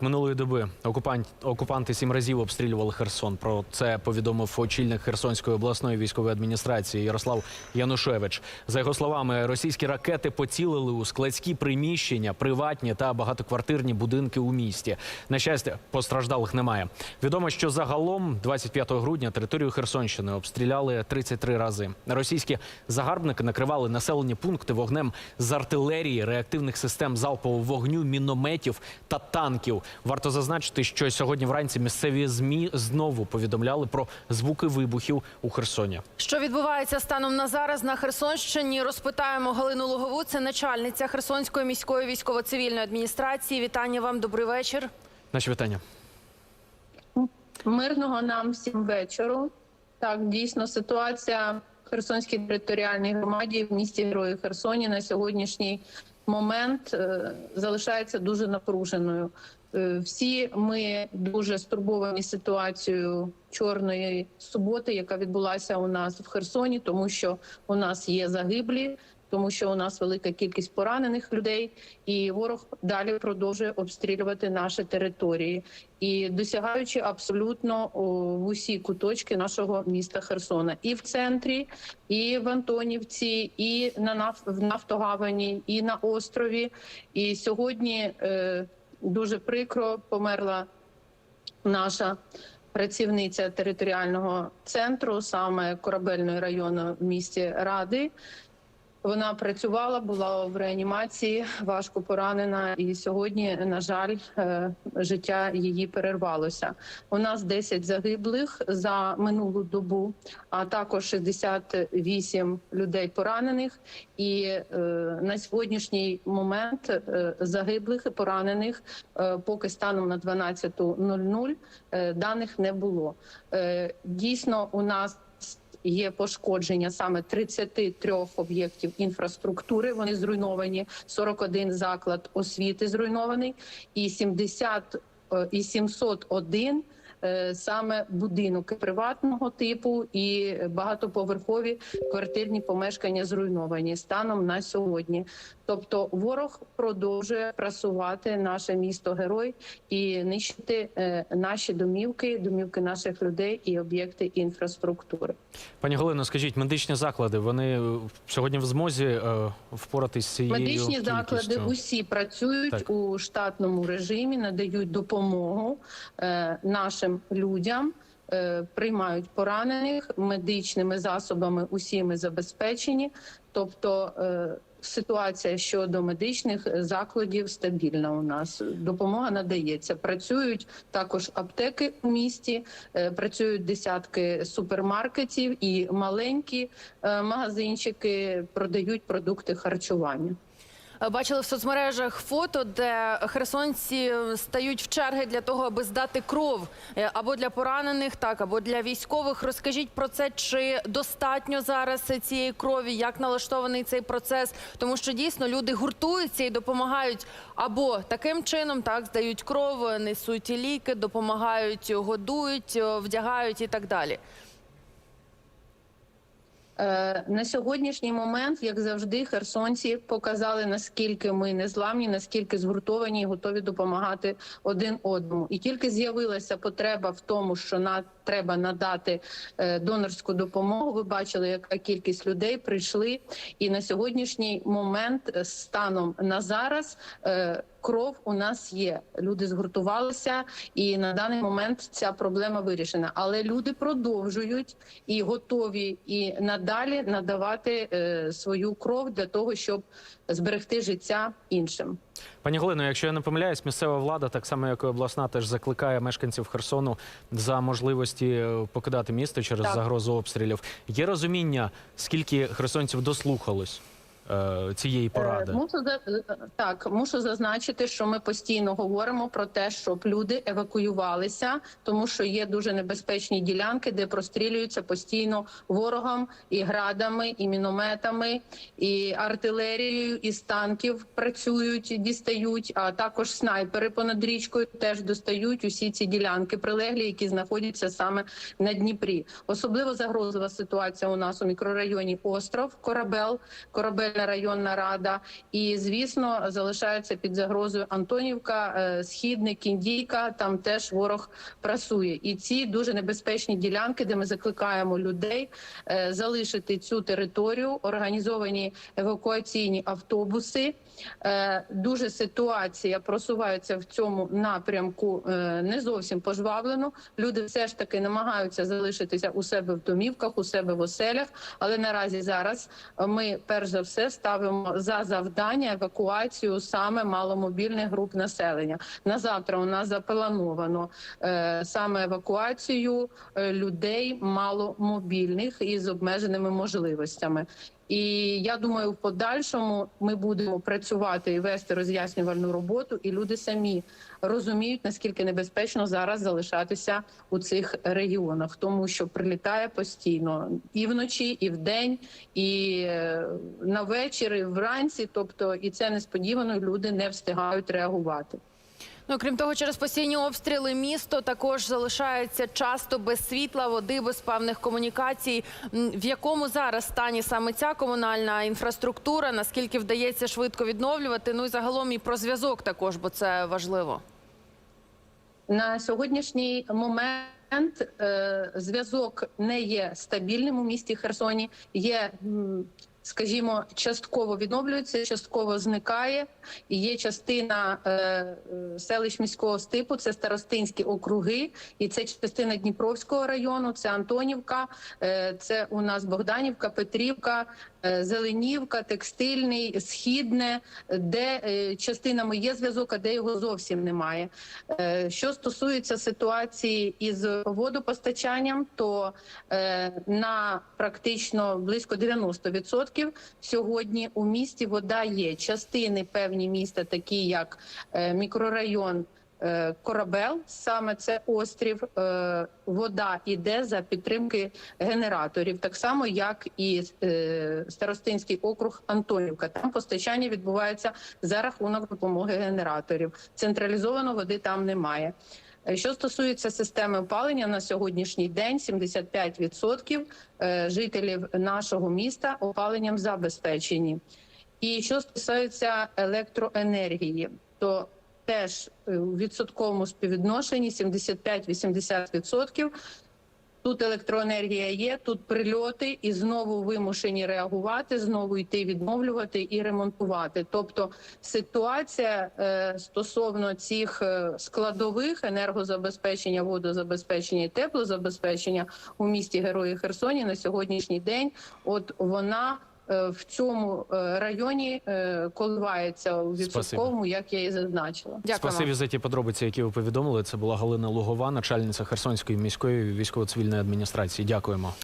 Минулої доби окупант, окупанти сім разів обстрілювали Херсон. Про це повідомив очільник Херсонської обласної військової адміністрації Ярослав Янушевич. За його словами, російські ракети поцілили у складські приміщення, приватні та багатоквартирні будинки у місті. На щастя, постраждалих немає. Відомо, що загалом 25 грудня територію Херсонщини обстріляли 33 рази. Російські загарбники накривали населені пункти вогнем з артилерії, реактивних систем залпового вогню, мінометів та танків. Варто зазначити, що сьогодні вранці місцеві змі знову повідомляли про звуки вибухів у Херсоні. Що відбувається станом на зараз на Херсонщині? Розпитаємо Галину Логову. Це начальниця Херсонської міської військово-цивільної адміністрації. Вітання вам, добрий вечір. Наші вітання. Мирного нам всім вечору. Так, дійсно, ситуація в Херсонській територіальній громаді в місті Герої Херсоні на сьогоднішній момент е, залишається дуже напруженою. Е, всі ми дуже стурбовані ситуацією чорної суботи, яка відбулася у нас в Херсоні, тому що у нас є загиблі. Тому що у нас велика кількість поранених людей, і ворог далі продовжує обстрілювати наші території і досягаючи абсолютно в усі куточки нашого міста Херсона, і в центрі, і в Антонівці, і на наф... в Нафтогавані, і на острові. І сьогодні е, дуже прикро померла наша. Працівниця територіального центру, саме корабельної району в місті Ради, вона працювала, була в реанімації, важко поранена, і сьогодні, на жаль, е, життя її перервалося. У нас 10 загиблих за минулу добу, а також 68 людей поранених. І е, на сьогоднішній момент е, загиблих і поранених поки станом на 12.00 е, даних не було. Дійсно, у нас є пошкодження саме 33 об'єктів інфраструктури. Вони зруйновані. 41 заклад освіти зруйнований, і 70 е, і 701 е, саме будинок приватного типу і багатоповерхові квартирні помешкання зруйновані станом на сьогодні. Тобто ворог продовжує прасувати наше місто герой і нищити е, наші домівки, домівки наших людей і об'єкти інфраструктури. Пані Галино, скажіть, медичні заклади вони е, сьогодні в змозі е, впоратись з цією Медичні заклади усі працюють Так. у штатному режимі, надають допомогу е, нашим людям. е, Приймають поранених медичними засобами, усіми забезпечені. Тобто е, ситуація щодо медичних закладів стабільна. У нас допомога надається. Працюють також аптеки у місті, е, працюють десятки супермаркетів і маленькі магазинчики продають продукти харчування. Е, Бачили в соцмережах фото, де херсонці стають в черги для того, аби здати кров е, або для поранених, так або для військових. Розкажіть про це, чи достатньо зараз цієї крові, як налаштований цей процес, тому що дійсно люди гуртуються і допомагають або таким чином, так здають кров, несуть ліки, допомагають, годують, е, вдягають і так далі. Е, На сьогоднішній момент, як завжди, херсонці показали наскільки ми незламні, наскільки згуртовані і готові допомагати один одному. І тільки з'явилася потреба в тому, що на треба надати е, донорську допомогу. Ви бачили, яка кількість людей прийшли, і на сьогоднішній момент, е, станом на зараз, кров у нас є. Люди згуртувалися, і на даний момент ця проблема вирішена. Але люди продовжують і готові і надалі надавати е, свою кров для того, щоб зберегти життя іншим. Пані Галино, якщо я не помиляюсь, місцева влада, так само як і обласна, теж закликає мешканців Херсону за можливості е, покидати місто через Так. загрозу обстрілів. Є розуміння, скільки херсонців дослухалось цієї поради? Е, Мушу за е, так, мушу зазначити, що ми постійно говоримо про те, щоб люди евакуювалися, тому що є дуже небезпечні ділянки, де прострілюються постійно ворогом і градами, і мінометами, і артилерією, і з танків працюють, дістають. А також снайпери понад річкою теж достають усі ці ділянки прилеглі, які знаходяться саме на Дніпрі. Особливо загрозлива ситуація у нас у мікрорайоні Остров, Корабел, корабельна центральна районна рада. І звісно, залишається під загрозою Антонівка, е, Східник, Кіндійка. Там теж ворог прасує. І ці дуже небезпечні ділянки, де ми закликаємо людей е, залишити цю територію, організовані евакуаційні автобуси. Е, Дуже ситуація просувається в цьому напрямку не зовсім пожвавлено. Люди все ж таки намагаються залишитися у себе в домівках, у себе в оселях. Але наразі зараз ми перш за все ставимо за завдання евакуацію саме маломобільних груп населення. На завтра у нас заплановано е, саме евакуацію е, людей маломобільних із обмеженими можливостями. І я думаю, в подальшому ми будемо працювати і вести роз'яснювальну роботу, і люди самі розуміють наскільки небезпечно зараз залишатися у цих регіонах, тому що прилітає постійно і вночі, і вдень, і е, на вечір, і вранці. Тобто, і це несподівано. Люди не встигають реагувати. Ну, крім того, через постійні обстріли місто також залишається часто без світла, води, без певних комунікацій. В якому зараз стані саме ця комунальна інфраструктура? Наскільки вдається швидко відновлювати? Ну і загалом і про зв'язок також, бо це важливо. На сьогоднішній момент е, зв'язок не є стабільним у місті Херсоні. Є, скажімо, частково відновлюється, частково зникає. І є частина е, е, селищ міського стипу, це старостинські округи, і це частина Дніпровського району, це Антонівка, е, це у нас Богданівка, Петрівка, е, Зеленівка, Текстильний, Східне, де е, частинами є зв'язок, а де його зовсім немає. Е, Що стосується ситуації із водопостачанням, то е, на практично близько 90% сьогодні у місті вода є. Частини певні міста, такі як е, мікрорайон. е, Корабел, саме це острів, е, вода іде за підтримки генераторів, так само як і старостинський округ Антонівка. Там постачання відбувається за рахунок допомоги генераторів. Централізовано води там немає. Е, Що стосується системи опалення на сьогоднішній день, 75% е, жителів нашого міста опаленням забезпечені. І що стосується електроенергії, то теж е, у відсотковому співвідношенні 75-80%. Тут електроенергія є, тут прильоти, і знову вимушені реагувати, знову йти відновлювати і ремонтувати. Тобто ситуація е, стосовно цих е, складових енергозабезпечення, водозабезпечення і теплозабезпечення у місті Герої Херсоні на сьогоднішній день, от вона в цьому е, районі е, коливається у відсотковому, як я і зазначила. Дякую Спасибі за ті подробиці, які ви повідомили. Це була Галина Лугова, начальниця Херсонської міської військово-цивільної адміністрації. Дякуємо.